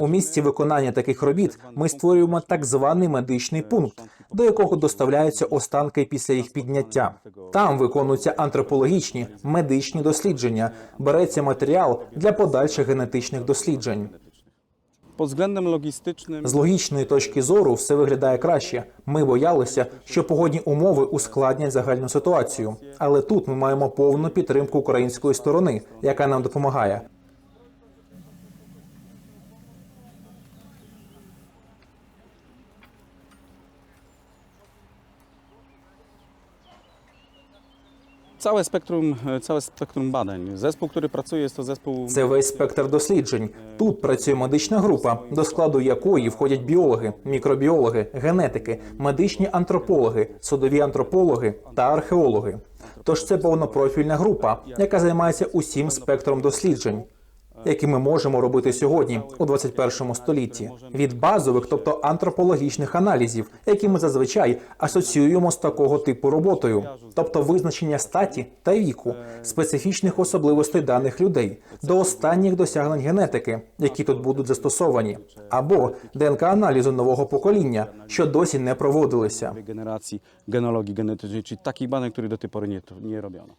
У місці виконання таких робіт ми створюємо так званий медичний пункт, до якого доставляються останки після їх підняття. Там виконуються антропологічні медичні дослідження. Береться матеріал для подальших генетичних досліджень. Pod względem logistycznym З логічної точки зору все виглядає краще. Ми боялися, що погодні умови ускладнять загальну ситуацію. Але тут ми маємо повну підтримку української сторони, яка нам допомагає. Całe spektrum, całe spektrum badań. Zespół, który pracuje, jest to zespół Це весь спектр досліджень. Тут працює медична група, до складу якої входять біологи, мікробіологи, генетики, медичні антропологи, судові антропологи та археологи. Тож це повнопрофільна група, яка займається усім спектром досліджень. Які ми можемо робити сьогодні у 21 столітті від базових, тобто антропологічних аналізів, які ми зазвичай асоціюємо з такого типу роботою, тобто визначення статі та віку, специфічних особливостей даних людей, до останніх досягнень генетики, які тут будуть застосовані, або ДНК-аналізу нового покоління, що досі не проводилися. czyli takich badań, których do tej pory nie, nie robiono.